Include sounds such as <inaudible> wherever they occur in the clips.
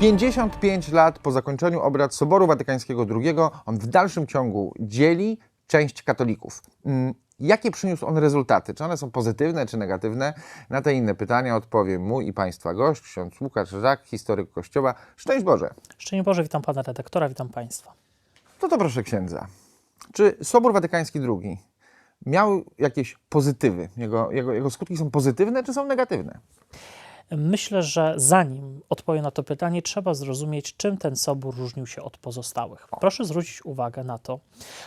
55 lat po zakończeniu obrad Soboru Watykańskiego II on w dalszym ciągu dzieli część katolików. Mm, Jakie przyniósł on rezultaty? Czy one są pozytywne, czy negatywne? Na te inne pytania odpowie mój i Państwa gość, ksiądz Łukasz Żak, historyk Kościoła. Szczęść Boże! Szczęść Boże, witam pana redaktora, witam państwa. No to proszę księdza. Czy Sobór Watykański II miał jakieś pozytywy? Jego, jego, jego skutki są pozytywne, czy są negatywne? Myślę, że zanim odpowiem na to pytanie, trzeba zrozumieć, czym ten sobór różnił się od pozostałych. Proszę zwrócić uwagę na to,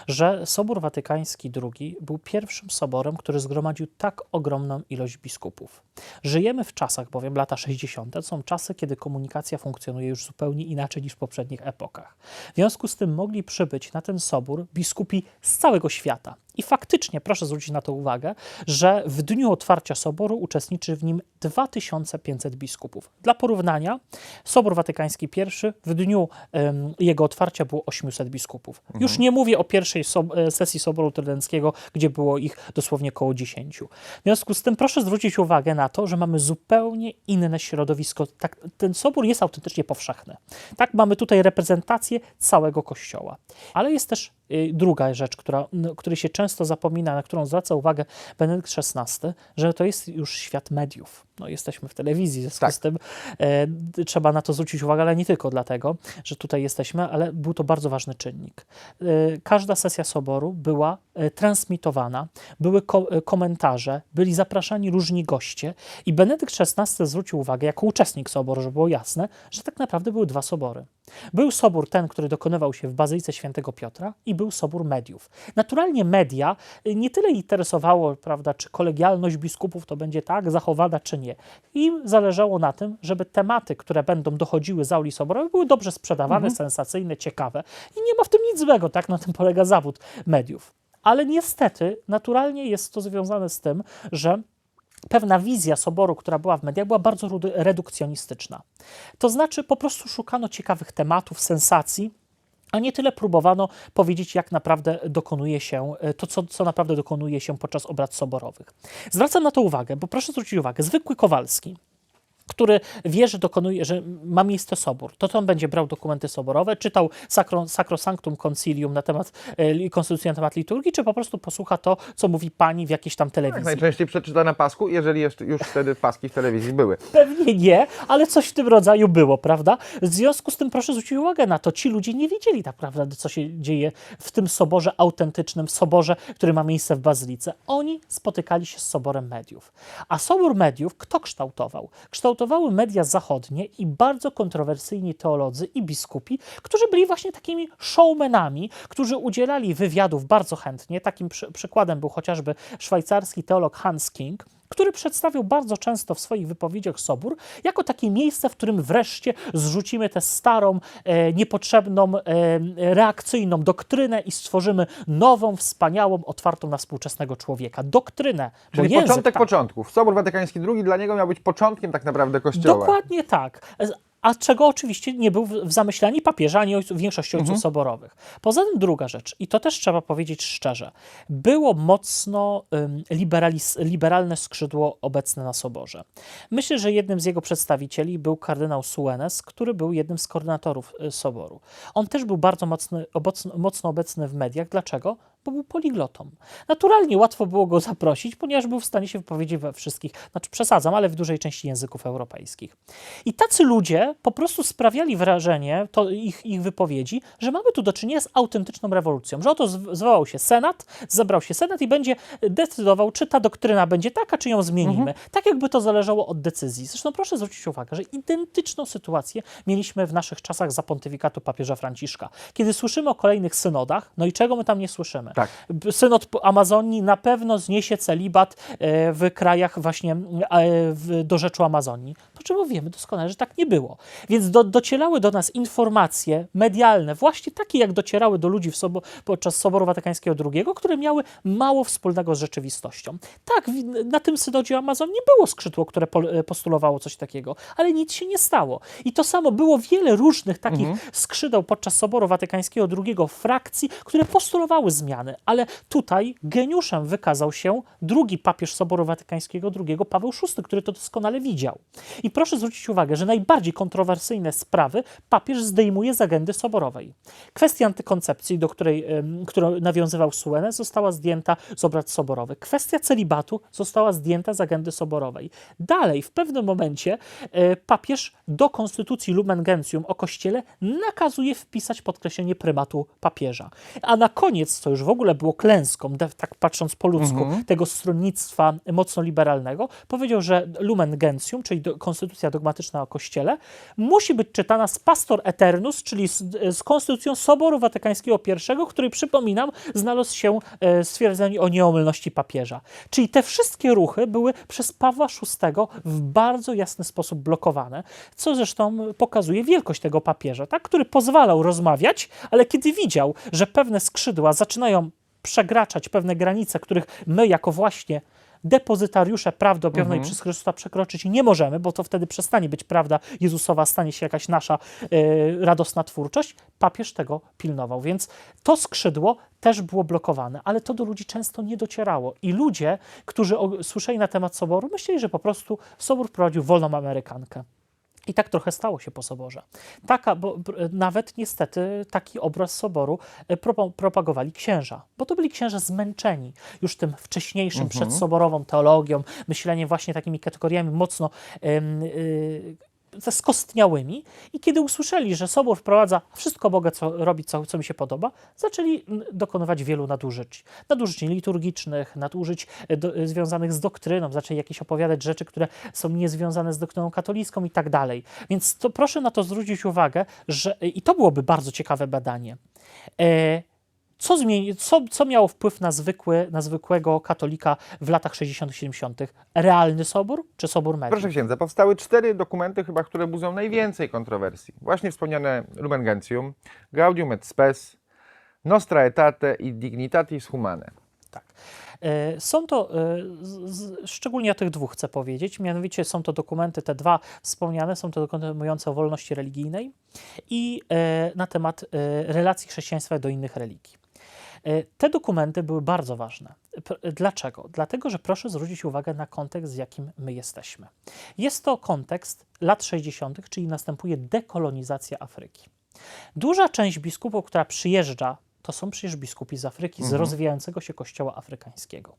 że Sobór Watykański II był pierwszym soborem, który zgromadził tak ogromną ilość biskupów. Żyjemy w czasach, bowiem lata 60. to są czasy, kiedy komunikacja funkcjonuje już zupełnie inaczej niż w poprzednich epokach. W związku z tym mogli przybyć na ten sobór biskupi z całego świata. I faktycznie proszę zwrócić na to uwagę, że w dniu otwarcia soboru uczestniczy w nim 2500 biskupów. Dla porównania, Sobór Watykański I w dniu em, jego otwarcia było 800 biskupów. Już nie mówię o pierwszej sob- e, sesji Soboru Trydenckiego, gdzie było ich dosłownie około 10. W związku z tym proszę zwrócić uwagę na to, że mamy zupełnie inne środowisko. Tak, ten sobór jest autentycznie powszechny. Tak, mamy tutaj reprezentację całego Kościoła. Ale jest też druga rzecz, która, której się często zapomina, na którą zwraca uwagę Benedykt XVI, że to jest już świat mediów. No, jesteśmy w telewizji, w związku Tak. z tym e, trzeba na to zwrócić uwagę, ale nie tylko dlatego, że tutaj jesteśmy, ale był to bardzo ważny czynnik. E, każda sesja soboru była e, transmitowana, były ko- e, komentarze, byli zapraszani różni goście i Benedykt XVI zwrócił uwagę, jako uczestnik soboru, żeby było jasne, że tak naprawdę były dwa sobory. Był sobór ten, który dokonywał się w Bazylice Świętego Piotra i był sobór mediów. Naturalnie media y, nie tyle interesowało, prawda, czy kolegialność biskupów to będzie tak zachowana, czy nie. Im zależało na tym, żeby tematy, które będą dochodziły z auli soborowej, były dobrze sprzedawane, sensacyjne, ciekawe. I nie ma w tym nic złego, tak na tym polega zawód mediów. Ale niestety, naturalnie jest to związane z tym, że pewna wizja soboru, która była w mediach, była bardzo redukcjonistyczna. To znaczy, po prostu szukano ciekawych tematów, sensacji, a nie tyle próbowano powiedzieć, jak naprawdę dokonuje się, e, to co, co naprawdę dokonuje się podczas obrad soborowych. Zwracam na to uwagę, bo proszę zwrócić uwagę, zwykły Kowalski, który wie, że dokonuje, że ma miejsce sobór, to, to on będzie brał dokumenty soborowe, czytał Sacro, Sacrosanctum Concilium na temat e, konstytucji na temat liturgii, czy po prostu posłucha to, co mówi pani w jakiejś tam Jak telewizji. najczęściej przeczyta na pasku, jeżeli jeszcze już wtedy paski w telewizji były. Pewnie nie, ale coś w tym rodzaju było, prawda? W związku z tym proszę zwrócić uwagę na to, ci ludzie nie wiedzieli tak naprawdę, co się dzieje w tym soborze autentycznym, w soborze, który ma miejsce w Bazylice. Oni spotykali się z soborem mediów. A sobór mediów kto kształtował? Media zachodnie i bardzo kontrowersyjni teolodzy i biskupi, którzy byli właśnie takimi showmenami, którzy udzielali wywiadów bardzo chętnie. Takim przy, przykładem był chociażby szwajcarski teolog Hans King, który przedstawiał bardzo często w swoich wypowiedziach Sobór jako takie miejsce, w którym wreszcie zrzucimy tę starą, e, niepotrzebną, e, reakcyjną doktrynę i stworzymy nową, wspaniałą, otwartą na współczesnego człowieka. Doktrynę. Czyli język początek tak- początków. Sobór Watykański II dla niego miał być początkiem tak naprawdę Kościoła. Dokładnie tak. A czego oczywiście nie był w zamyśle ani papieża, ani ojców, większości ojców soborowych. Poza tym druga rzecz, i to też trzeba powiedzieć szczerze, było mocno liberalne skrzydło obecne na soborze. Myślę, że jednym z jego przedstawicieli był kardynał Suenes, który był jednym z koordynatorów y, soboru. On też był bardzo mocny, mocno obecny w mediach. Dlaczego? Bo był poliglotą. Naturalnie łatwo było go zaprosić, ponieważ był w stanie się wypowiedzieć we wszystkich, znaczy przesadzam, ale w dużej części języków europejskich. I tacy ludzie po prostu sprawiali wrażenie, to ich, ich wypowiedzi, że mamy tu do czynienia z autentyczną rewolucją, że oto zw- zwołał się Senat, zebrał się Senat i będzie decydował, czy ta doktryna będzie taka, czy ją zmienimy. Tak jakby to zależało od decyzji. Zresztą proszę zwrócić uwagę, że identyczną sytuację mieliśmy w naszych czasach za pontyfikatu papieża Franciszka. Kiedy słyszymy o kolejnych synodach, no i czego my tam nie słyszymy? Tak. B- Synod Amazonii na pewno zniesie celibat e, w krajach właśnie e, do rzeczu Amazonii. Po czym wiemy doskonale, że tak nie było. Więc do, docierały do nas informacje medialne, właśnie takie jak docierały do ludzi w sobo, podczas Soboru Watykańskiego II, które miały mało wspólnego z rzeczywistością. Tak, na tym synodzie Amazonii było skrzydło, które e, postulowało coś takiego, ale nic się nie stało. I to samo było wiele różnych takich skrzydeł podczas Soboru Watykańskiego II, frakcji, które postulowały zmiany. Zmiany. Ale tutaj geniuszem wykazał się drugi papież Soboru Watykańskiego, II Paweł VI, który to doskonale widział. I proszę zwrócić uwagę, że najbardziej kontrowersyjne sprawy papież zdejmuje z agendy soborowej. Kwestia antykoncepcji, do której, którą nawiązywał Suene, została zdjęta z obrad soborowych. Kwestia celibatu została zdjęta z agendy soborowej. Dalej, w pewnym momencie e, papież do konstytucji Lumen Gentium o Kościele nakazuje wpisać podkreślenie prymatu papieża. A na koniec, co już w ogóle było klęską, tak patrząc po ludzku, tego stronnictwa mocno liberalnego, powiedział, że Lumen Gentium, czyli do, konstytucja dogmatyczna o Kościele, musi być czytana z Pastor Eternus, czyli z, z konstytucją Soboru Watykańskiego I, który, przypominam, znalazł się e, stwierdzenie o nieomylności papieża. Czyli te wszystkie ruchy były przez Pawła VI w bardzo jasny sposób blokowane, co zresztą pokazuje wielkość tego papieża, tak? który pozwalał rozmawiać, ale kiedy widział, że pewne skrzydła zaczynają przekraczać pewne granice, których my jako właśnie depozytariusze prawdy objawionej Mhm. przez Chrystusa przekroczyć nie możemy, bo to wtedy przestanie być prawda Jezusowa, stanie się jakaś nasza e, radosna twórczość. Papież tego pilnował, więc to skrzydło też było blokowane, ale to do ludzi często nie docierało. I ludzie, którzy słyszeli na temat Soboru, myśleli, że po prostu Sobór prowadził wolną Amerykankę. I tak trochę stało się po soborze. Taka, bo nawet niestety taki obraz soboru e, propagowali księża, bo to byli księża zmęczeni już tym wcześniejszym, przedsoborową teologią, myśleniem właśnie takimi kategoriami mocno em, y, ze skostniałymi i kiedy usłyszeli, że Sobór wprowadza wszystko Boga, co robi, co, co mi się podoba, zaczęli dokonywać wielu nadużyć. Nadużyć liturgicznych, nadużyć e, do, e, związanych z doktryną, zaczęli jakieś opowiadać rzeczy, które są niezwiązane z doktryną katolicką i tak dalej. Więc to proszę na to zwrócić uwagę, że i to byłoby bardzo ciekawe badanie. E, co, zmieni, co, co miało wpływ na, zwykły, na zwykłego katolika w latach 60., 70.? Realny sobór czy sobór mediów? Proszę księdza, powstały cztery dokumenty chyba, które budzą najwięcej kontrowersji. Właśnie wspomniane Lumen Gentium, Gaudium et Spes, Nostra Aetate i Dignitatis Humanae. Tak. E, Są to, e, szczególnie o tych dwóch chcę powiedzieć, mianowicie są to dokumenty, te dwa wspomniane, są to dokumenty mówiące o wolności religijnej i e, na temat relacji chrześcijaństwa do innych religii. E, Te dokumenty były bardzo ważne. Dlaczego? Dlatego, że proszę zwrócić uwagę na kontekst, w jakim my jesteśmy. Jest to kontekst lat 60., czyli następuje dekolonizacja Afryki. Duża część biskupów, która przyjeżdża, to są przecież biskupi z Afryki, z rozwijającego się kościoła afrykańskiego.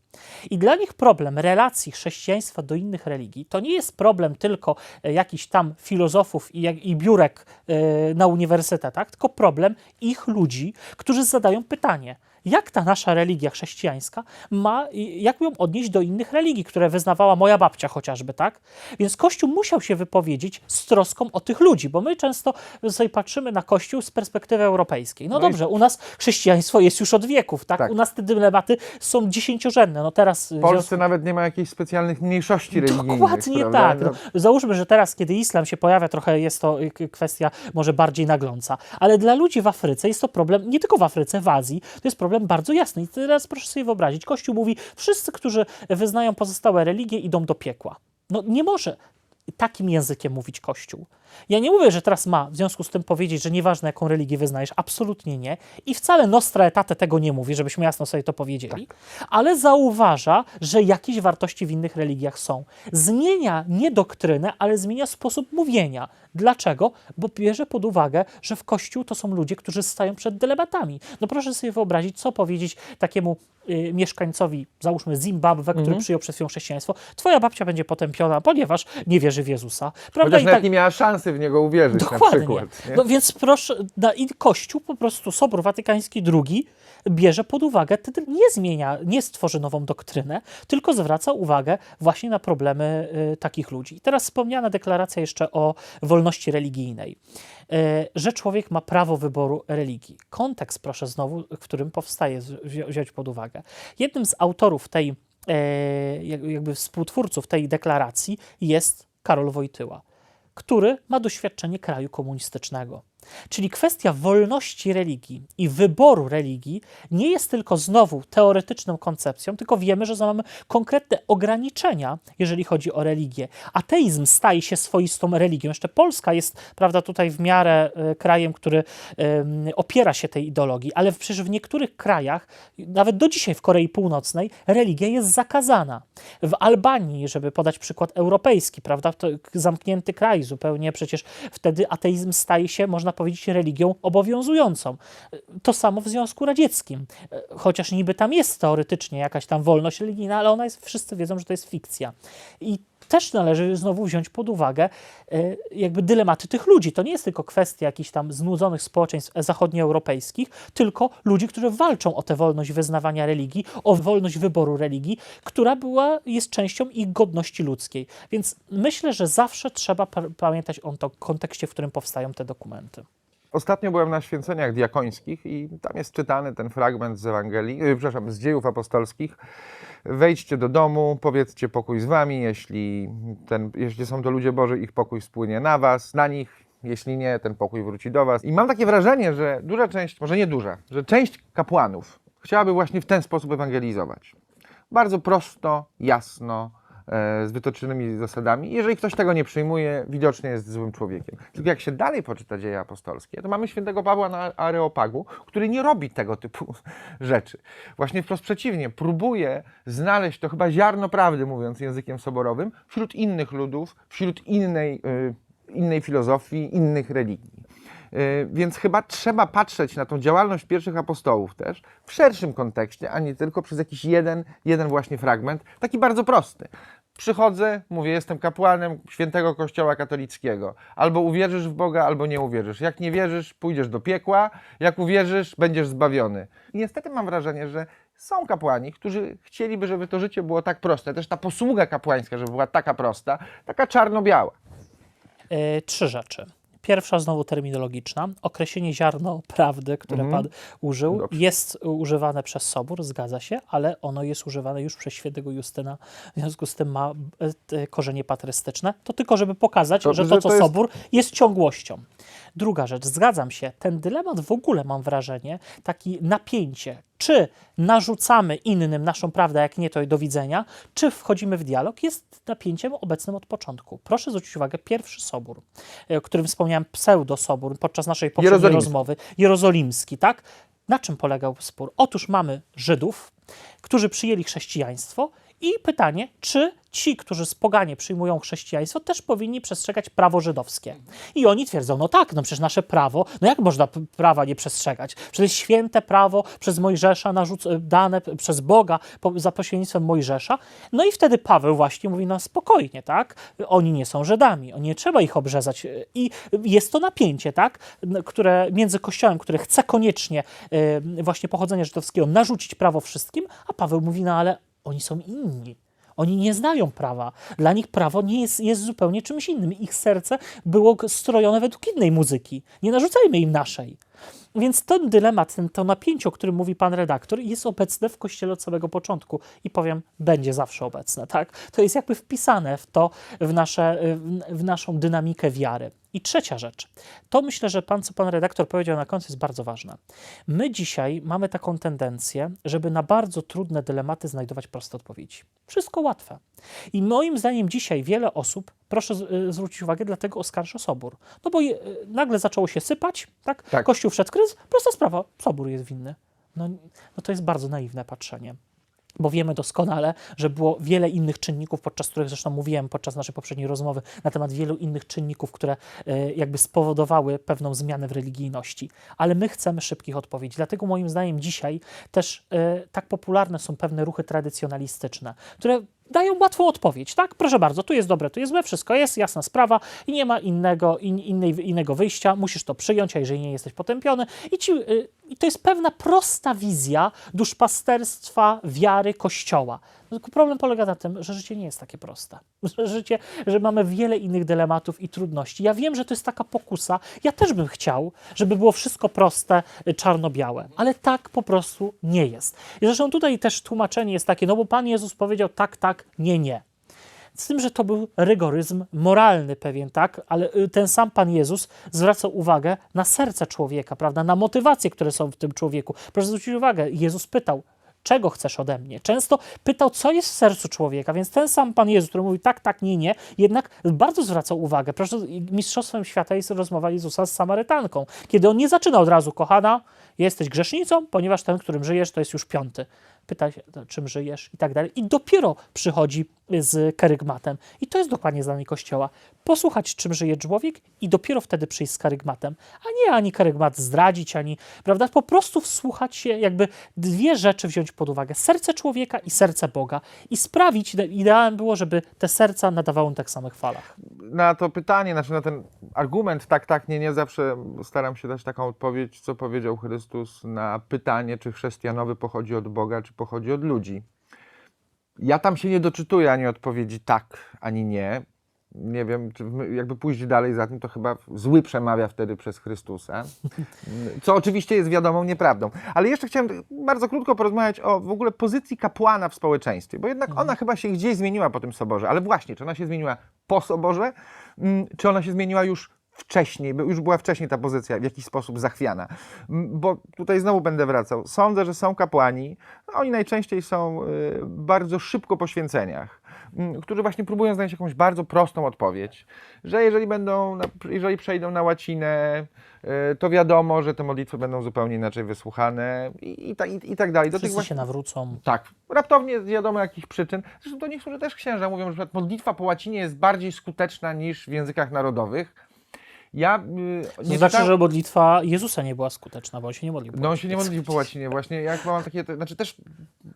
I dla nich problem relacji chrześcijaństwa do innych religii to nie jest problem tylko e, jakichś tam filozofów i, i biurek e, na uniwersytetach, tylko problem ich ludzi, którzy zadają pytanie, jak ta nasza religia chrześcijańska ma, i jak ją odnieść do innych religii, które wyznawała moja babcia chociażby, tak? Więc Kościół musiał się wypowiedzieć z troską o tych ludzi, bo my często sobie patrzymy na Kościół z perspektywy europejskiej. No, No i- dobrze, u nas chrześcijaństwo jest już od wieków, tak? Tak. U nas te dylematy są dziesięciorzędne. No teraz W Polsce nawet nie ma jakichś specjalnych mniejszości religijnych. Dokładnie tak. No, No, załóżmy, że teraz, kiedy islam się pojawia, trochę jest to y, kwestia może bardziej nagląca. Ale dla ludzi w Afryce jest to problem, nie tylko w Afryce, w Azji, to jest problem bardzo jasny. I teraz proszę sobie wyobrazić, Kościół mówi, wszyscy, którzy wyznają pozostałe religie, idą do piekła. No nie może takim językiem mówić Kościół. Ja nie mówię, że teraz ma w związku z tym powiedzieć, że nieważne jaką religię wyznajesz, absolutnie nie. I wcale Nostra Aetate tego nie mówi, żebyśmy jasno sobie to powiedzieli, ale zauważa, że jakieś wartości w innych religiach są. Zmienia nie doktrynę, ale zmienia sposób mówienia. Dlaczego? Bo bierze pod uwagę, że w Kościół to są ludzie, którzy stają przed dylematami. No proszę sobie wyobrazić, co powiedzieć takiemu y, mieszkańcowi, załóżmy Zimbabwe, który przyjął przez chwilę chrześcijaństwo. Twoja babcia będzie potępiona, ponieważ nie wierzy w Jezusa. Prawda? Chociaż I nawet tak- nie miała szansy w niego uwierzyć na Dokładnie. przykład. Nie? No więc proszę, na, i Kościół po prostu, Sobór Watykański II bierze pod uwagę, nie zmienia, nie stworzy nową doktrynę, tylko zwraca uwagę właśnie na problemy y, takich ludzi. I teraz wspomniana deklaracja jeszcze o wolności religijnej, y, że człowiek ma prawo wyboru religii. Kontekst, proszę znowu, w którym powstaje, wzi- wziąć pod uwagę. Jednym z autorów tej, e, jak- jakby współtwórców tej deklaracji jest Karol Wojtyła który ma doświadczenie kraju komunistycznego. Czyli kwestia wolności religii i wyboru religii nie jest tylko znowu teoretyczną koncepcją, tylko wiemy, że mamy konkretne ograniczenia, jeżeli chodzi o religię. Ateizm staje się swoistą religią. Jeszcze Polska jest, prawda, tutaj w miarę e, krajem, który opiera się tej ideologii, ale przecież w niektórych krajach, nawet do dzisiaj w Korei Północnej, religia jest zakazana. W Albanii, żeby podać przykład europejski, prawda, to zamknięty kraj zupełnie, przecież wtedy ateizm staje się, można powiedzieć, religią obowiązującą. To samo w Związku Radzieckim. Chociaż niby tam jest teoretycznie jakaś tam wolność religijna, ale ona jest, wszyscy wiedzą, że to jest fikcja. I też należy znowu wziąć pod uwagę e, jakby dylematy tych ludzi. To nie jest tylko kwestia jakichś tam znudzonych społeczeństw zachodnioeuropejskich, tylko ludzi, którzy walczą o tę wolność wyznawania religii, o wolność wyboru religii, która była, jest częścią ich godności ludzkiej. Więc myślę, że zawsze trzeba pa- pamiętać o to kontekście, w którym powstają te dokumenty. Ostatnio byłem na święceniach diakońskich i tam jest czytany ten fragment z Ewangelii, yy, przepraszam, z dziejów apostolskich. Wejdźcie do domu, powiedzcie pokój z wami, jeśli, ten, jeśli są to ludzie Boży, ich pokój spłynie na was, na nich, jeśli nie, ten pokój wróci do was. I mam takie wrażenie, że duża część, może nie duża, że część kapłanów chciałaby właśnie w ten sposób ewangelizować. Bardzo prosto, jasno, z wytyczonymi zasadami. Jeżeli ktoś tego nie przyjmuje, widocznie jest złym człowiekiem. Tylko jak się dalej poczyta dzieje apostolskie, to mamy świętego Pawła na Areopagu, który nie robi tego typu <laughs> rzeczy. Właśnie wprost przeciwnie, próbuje znaleźć to chyba ziarno prawdy, mówiąc językiem soborowym, wśród innych ludów, wśród innej, y, innej filozofii, innych religii. Y, Więc chyba trzeba patrzeć na tą działalność pierwszych apostołów też w szerszym kontekście, a nie tylko przez jakiś jeden, jeden właśnie fragment, taki bardzo prosty. Przychodzę, mówię, jestem kapłanem świętego kościoła katolickiego. Albo uwierzysz w Boga, albo nie uwierzysz. Jak nie wierzysz, pójdziesz do piekła, jak uwierzysz, będziesz zbawiony. I niestety mam wrażenie, że są kapłani, którzy chcieliby, żeby to życie było tak proste. Też ta posługa kapłańska, żeby była taka prosta, taka czarno-biała. E, trzy rzeczy. Pierwsza znowu terminologiczna. Określenie ziarno prawdy, które Mhm. Pan użył, Dobrze. jest używane przez Sobór, zgadza się, ale ono jest używane już przez świętego Justyna, w związku z tym ma e, korzenie patrystyczne. To tylko, żeby pokazać, że to, co to jest- Sobór jest ciągłością. Druga rzecz, zgadzam się, ten dylemat w ogóle mam wrażenie, taki napięcie, czy narzucamy innym naszą prawdę, jak nie to do widzenia, czy wchodzimy w dialog, jest napięciem obecnym od początku. Proszę zwrócić uwagę, pierwszy sobór, e, o którym wspomniałem, pseudosobór podczas naszej poprzedniej Jerozolimski. rozmowy, jerozolimski, tak? Na czym polegał spór? Otóż mamy Żydów, którzy przyjęli chrześcijaństwo i pytanie, czy ci, którzy z poganie przyjmują chrześcijaństwo, też powinni przestrzegać prawo żydowskie. I oni twierdzą, no tak, no przecież nasze prawo, no jak można prawa nie przestrzegać? Przecież święte prawo przez Mojżesza, narzuc- dane przez Boga po, za pośrednictwem Mojżesza. No i wtedy Paweł właśnie mówi, no spokojnie, tak? Oni nie są Żydami, nie trzeba ich obrzezać. I jest to napięcie, tak? Które między Kościołem, który chce koniecznie e, właśnie pochodzenia żydowskiego narzucić prawo wszystkim, a Paweł mówi, no ale oni są inni. Oni nie znają prawa. Dla nich prawo nie jest, jest zupełnie czymś innym. Ich serce było strojone według innej muzyki. Nie narzucajmy im naszej. Więc ten dylemat, ten, to napięcie, o którym mówi pan redaktor, jest obecne w Kościele od samego początku i powiem, będzie zawsze obecne. Tak? To jest jakby wpisane w to, w, nasze, w, naszą dynamikę wiary. I trzecia rzecz, to myślę, że pan, co pan redaktor powiedział na końcu, jest bardzo ważne. My dzisiaj mamy taką tendencję, żeby na bardzo trudne dylematy znajdować proste odpowiedzi. Wszystko łatwe. I moim zdaniem dzisiaj wiele osób, proszę y, zwrócić uwagę, dlatego oskarża Sobór. No bo je, y, nagle zaczęło się sypać, tak? Tak. Kościół wszedł kryzys, prosta sprawa, Sobór jest winny. No, no to jest bardzo naiwne patrzenie. Bo wiemy doskonale, że było wiele innych czynników, podczas których zresztą mówiłem podczas naszej poprzedniej rozmowy, na temat wielu innych czynników, które e, jakby spowodowały pewną zmianę w religijności. Ale my chcemy szybkich odpowiedzi. Dlatego moim zdaniem dzisiaj też e, tak popularne są pewne ruchy tradycjonalistyczne, które dają łatwą odpowiedź, tak? Proszę bardzo, tu jest dobre, tu jest złe, wszystko jest, jasna sprawa i nie ma innego, in, innej, innego wyjścia, musisz to przyjąć, a jeżeli nie jesteś potępiony. I, ci, y, to jest pewna prosta wizja duszpasterstwa, wiary, Kościoła. Tylko problem polega na tym, że życie nie jest takie proste. <laughs> Życie, że mamy wiele innych dylematów i trudności. Ja wiem, że to jest taka pokusa. Ja też bym chciał, żeby było wszystko proste, y, czarno-białe, ale tak po prostu nie jest. I zresztą tutaj też tłumaczenie jest takie, no bo Pan Jezus powiedział tak, tak, nie, nie. Z tym, że to był rygoryzm moralny pewien, tak? Ale y, ten sam Pan Jezus zwraca uwagę na serce człowieka, prawda? Na motywacje, które są w tym człowieku. Proszę zwrócić uwagę, Jezus pytał, czego chcesz ode mnie? Często pytał, co jest w sercu człowieka, więc ten sam Pan Jezus, który mówi tak, tak, nie, nie, jednak bardzo zwracał uwagę. Proszę, mistrzostwem świata jest rozmowa Jezusa z Samarytanką, kiedy on nie zaczyna od razu, kochana, jesteś grzesznicą, ponieważ ten, którym żyjesz, to jest już piąty. Pyta się, "To czym żyjesz i tak dalej. I dopiero przychodzi z karygmatem. I to jest dokładnie zdanie Kościoła. Posłuchać, czym żyje człowiek i dopiero wtedy przyjść z karygmatem. A nie ani karygmat zdradzić, ani, prawda, po prostu wsłuchać się, jakby dwie rzeczy wziąć pod uwagę. Serce człowieka i serce Boga. I sprawić, ideałem było, żeby te serca nadawały na tak samych falach. na to pytanie, znaczy na ten argument, tak, tak, nie, nie, zawsze staram się dać taką odpowiedź, co powiedział Chrystus na pytanie, czy chrześcijanowy pochodzi od Boga, czy pochodzi od ludzi. Ja tam się nie doczytuję ani odpowiedzi tak, ani nie. Nie wiem, jakby pójść dalej za tym, to chyba zły przemawia wtedy przez Chrystusa. Co oczywiście jest wiadomą nieprawdą. Ale jeszcze chciałem bardzo krótko porozmawiać o w ogóle pozycji kapłana w społeczeństwie, bo jednak ona chyba się gdzieś zmieniła po tym soborze. Ale właśnie, czy ona się zmieniła po soborze, mm, czy ona się zmieniła już wcześniej, już była wcześniej ta pozycja w jakiś sposób zachwiana. Bo tutaj znowu będę wracał. Sądzę, że są kapłani, no oni najczęściej są y, bardzo szybko po święceniach, którzy właśnie próbują znaleźć jakąś bardzo prostą odpowiedź, że jeżeli będą, jeżeli przejdą na łacinę, y, to wiadomo, że te modlitwy będą zupełnie inaczej wysłuchane i, i, ta, i, i tak dalej. Do Wszyscy właśnie- się nawrócą. tak, raptownie z wiadomo jakich przyczyn. Zresztą to niektórzy też księża mówią, że modlitwa po łacinie jest bardziej skuteczna niż w językach narodowych. Ja y, To nie znaczy, czytałem- że modlitwa Jezusa nie była skuteczna, bo on się nie modlił. po no on się nie modlił po łacinie właśnie. Ja chyba mam takie, znaczy też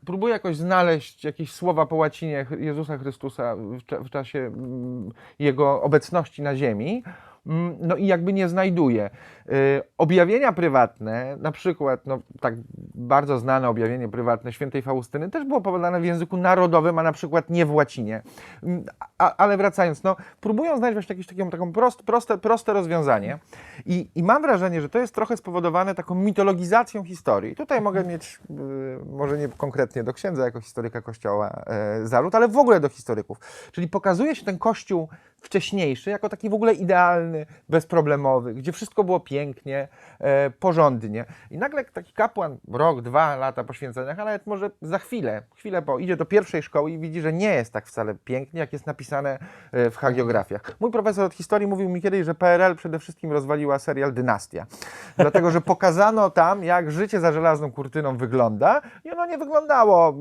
próbuję jakoś znaleźć jakieś słowa po łacinie Jezusa Chrystusa w, w czasie mm, Jego obecności na ziemi. Mm, No i jakby nie znajduję. Y, Objawienia prywatne, na przykład, no tak bardzo znane objawienie prywatne świętej Faustyny też było opowiadane w języku narodowym, a na przykład nie w łacinie. Mm, A, ale wracając, no próbują znaleźć właśnie jakieś taką, taką prost, proste, proste rozwiązanie I, i mam wrażenie, że to jest trochę spowodowane taką mitologizacją historii. Tutaj mogę mieć, y, może nie konkretnie do księdza jako historyka kościoła e, zarzut, ale w ogóle do historyków. Czyli pokazuje się ten kościół wcześniejszy jako taki w ogóle idealny, bezproblemowy, gdzie wszystko było pięknie, e, porządnie. I nagle taki kapłan, rok, dwa lata po święceniach, a nawet może za chwilę, chwilę po, idzie do pierwszej szkoły i widzi, że nie jest tak wcale pięknie, jak jest napisane e, w hagiografiach. Mój profesor od historii mówił mi kiedyś, że PRL przede wszystkim rozwaliła serial Dynastia. Dlatego, że pokazano tam, jak życie za żelazną kurtyną wygląda i ono nie wyglądało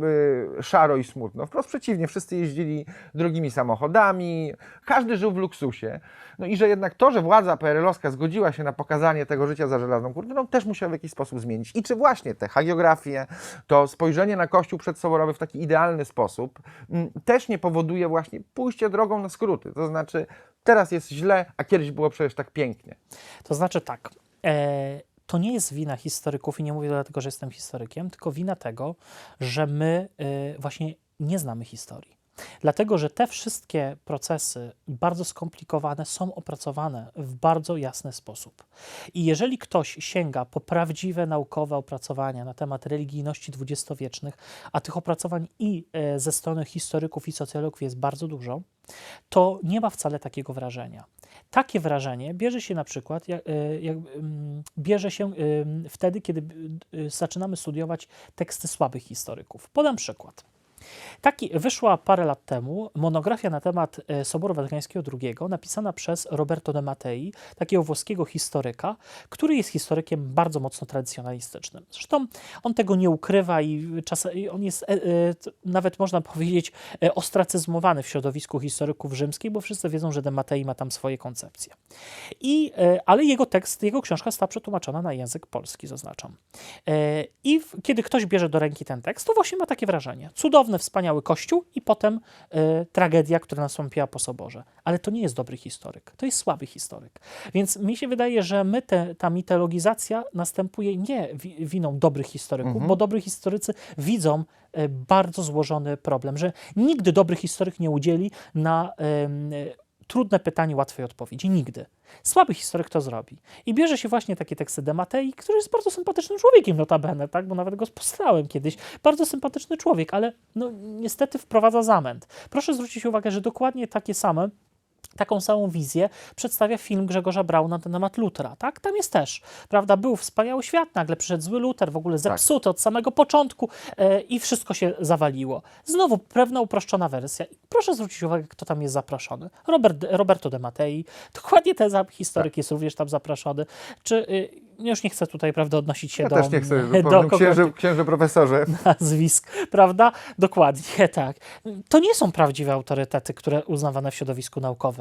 y, szaro i smutno. Wprost przeciwnie, wszyscy jeździli drogimi samochodami, każdy żył w luksusie. No i że jednak to, że władza PRL-owska zgodziła się na pokazanie tego życia za żelazną kurtyną, też musiała w jakiś sposób zmienić. I czy właśnie te hagiografie, to spojrzenie na Kościół przedsoborowy w taki idealny sposób, mm, też nie powoduje właśnie pójście drogą na skróty. To znaczy, teraz jest źle, a kiedyś było przecież tak pięknie. To znaczy tak, e, to nie jest wina historyków i nie mówię dlatego, że jestem historykiem, tylko wina tego, że my e, właśnie nie znamy historii. Dlatego, że te wszystkie procesy bardzo skomplikowane są opracowane w bardzo jasny sposób. I jeżeli ktoś sięga po prawdziwe naukowe opracowania na temat religijności dwudziestowiecznych, a tych opracowań i e, ze strony historyków i socjologów jest bardzo dużo, to nie ma wcale takiego wrażenia. Takie wrażenie bierze się na przykład, jak, e, jak, mm, bierze się wtedy, kiedy y, zaczynamy studiować teksty słabych historyków. Podam przykład. Taki wyszła parę lat temu monografia na temat e, Soboru Watykańskiego II, napisana przez Roberto de Mattei, takiego włoskiego historyka, który jest historykiem bardzo mocno tradycjonalistycznym. Zresztą on tego nie ukrywa i czasem on jest e, e, nawet można powiedzieć ostracyzmowany w środowisku historyków rzymskich, bo wszyscy wiedzą, że de Mattei ma tam swoje koncepcje. I, ale jego tekst, jego książka została przetłumaczona na język polski, zaznaczam. I kiedy ktoś bierze do ręki ten tekst, to właśnie ma takie wrażenie. Cudowny, wspaniały kościół i potem e, tragedia, która nastąpiła po soborze. Ale to nie jest dobry historyk, to jest słaby historyk. Więc mi się wydaje, że my te, ta mitologizacja następuje nie wi- winą dobrych historyków, bo dobrzy historycy widzą e, bardzo złożony problem, że nigdy dobry historyk nie udzieli na em, trudne pytanie, łatwej odpowiedzi. Nigdy. Słaby historyk to zrobi. I bierze się właśnie takie teksty Dematei, który jest bardzo sympatycznym człowiekiem notabene, tak? bo nawet go poznałem kiedyś. Bardzo sympatyczny człowiek, ale no, niestety wprowadza zamęt. Proszę zwrócić uwagę, że dokładnie takie same Taką samą wizję przedstawia film Grzegorza Brauna na temat Lutera. Tak? Tam jest też, prawda? Był wspaniały świat, nagle przyszedł zły Luter, w ogóle zepsuty od samego początku e, i wszystko się zawaliło. Znowu pewna uproszczona wersja. Proszę zwrócić uwagę, kto tam jest zaproszony. Robert, Roberto De Mattei, <laughs> dokładnie ten sam historyk jest również tam zaproszony. Czy, y, już nie chcę tutaj, prawda, odnosić się Ja do, też nie chcę, <laughs> do powiem księże, księże profesorze. <laughs> nazwisk, prawda? Dokładnie tak. To nie są prawdziwe autorytety, które uznawane w środowisku naukowym.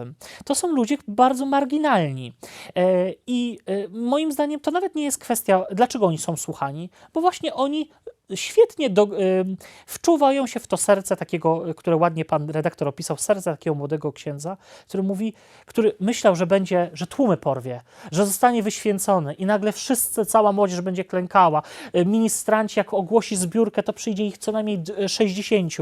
To są ludzie bardzo marginalni. E, I e, moim zdaniem to nawet nie jest kwestia, dlaczego oni są słuchani, bo właśnie oni świetnie do, em, wczuwają się w to serce takiego, e, które ładnie pan redaktor opisał, serce takiego młodego księdza, który mówi, który myślał, że będzie, że tłumy porwie, że zostanie wyświęcony i nagle wszyscy, cała młodzież będzie klękała. E, Ministranci, jak ogłosi zbiórkę, to przyjdzie ich co najmniej d- 60.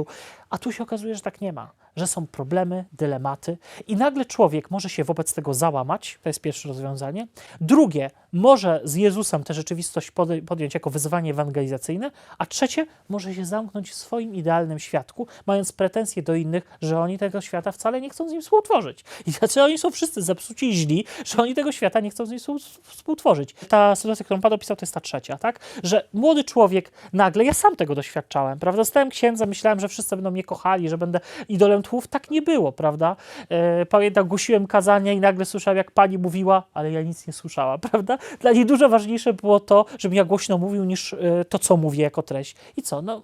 A tu się okazuje, że tak nie ma, że są problemy, dylematy i nagle człowiek może się wobec tego załamać, to jest pierwsze rozwiązanie. Drugie, może z Jezusem tę rzeczywistość podjąć jako wyzwanie ewangelizacyjne, a trzecie, może się zamknąć w swoim idealnym światku, mając pretensje do innych, że oni tego świata wcale nie chcą z nim współtworzyć. I tacy oni są wszyscy zepsuci i źli, że oni tego świata nie chcą z nim współ- współtworzyć. Ta sytuacja, którą Pan opisał, to jest ta trzecia, tak? Że młody człowiek nagle, ja sam tego doświadczałem, prawda? Stałem księdzem, myślałem, że wszyscy będą mnie kochali, że będę idolem tłów. Tak nie było, prawda? E, pamiętam, głosiłem kazania i nagle słyszałem, jak pani mówiła, ale ja nic nie słyszała, <laughs> prawda? Dla niej dużo ważniejsze było to, żebym ja głośno mówił, niż e, to, co mówię jako treść. I co? No,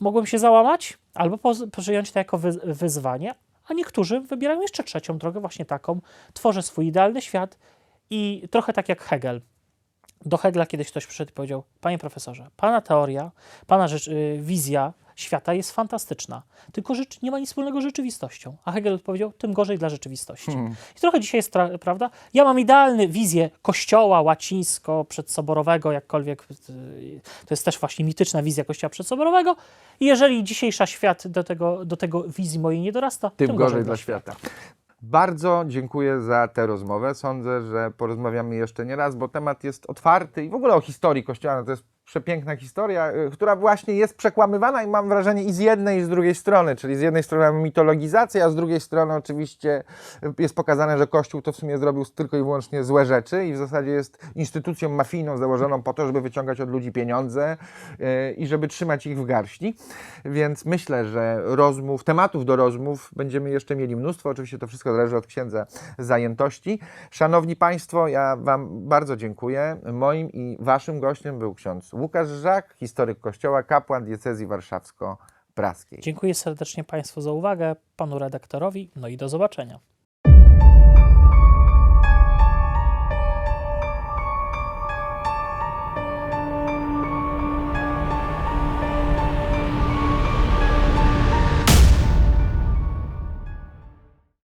mogłem się załamać albo przyjąć to jako wy- wyzwanie, a niektórzy wybierają jeszcze trzecią drogę, właśnie taką. Tworzę swój idealny świat i trochę tak jak Hegel. Do Hegla kiedyś ktoś przyszedł i powiedział: Panie profesorze, pana teoria, pana rzecz, y, wizja świata jest fantastyczna, tylko rzecz, nie ma nic wspólnego z rzeczywistością. A Hegel odpowiedział: Tym gorzej dla rzeczywistości. I trochę dzisiaj jest, prawda? Ja mam idealny wizję kościoła łacińsko przedsoborowego, jakkolwiek y, to jest też właśnie mityczna wizja kościoła przedsoborowego. I jeżeli dzisiejsza świat do tego, do tego wizji mojej nie dorasta, tym gorzej dla świata. Bardzo dziękuję za tę rozmowę. Sądzę, że porozmawiamy jeszcze nie raz, bo temat jest otwarty i w ogóle o historii Kościoła. No to jest przepiękna historia, y, która właśnie jest przekłamywana i mam wrażenie i z jednej i z drugiej strony. Czyli z jednej strony mamy mitologizację, a z drugiej strony oczywiście jest pokazane, że Kościół to w sumie zrobił tylko i wyłącznie złe rzeczy i w zasadzie jest instytucją mafijną założoną po to, żeby wyciągać od ludzi pieniądze y, i żeby trzymać ich w garści. Więc myślę, że rozmów, tematów do rozmów będziemy jeszcze mieli mnóstwo. Oczywiście to wszystko zależy od księdza zajętości. Szanowni Państwo, ja Wam bardzo dziękuję. Moim i Waszym gościem był ksiądz Łukasz Żak, historyk Kościoła, kapłan diecezji warszawsko-praskiej. Dziękuję serdecznie Państwu za uwagę, panu redaktorowi, no i do zobaczenia.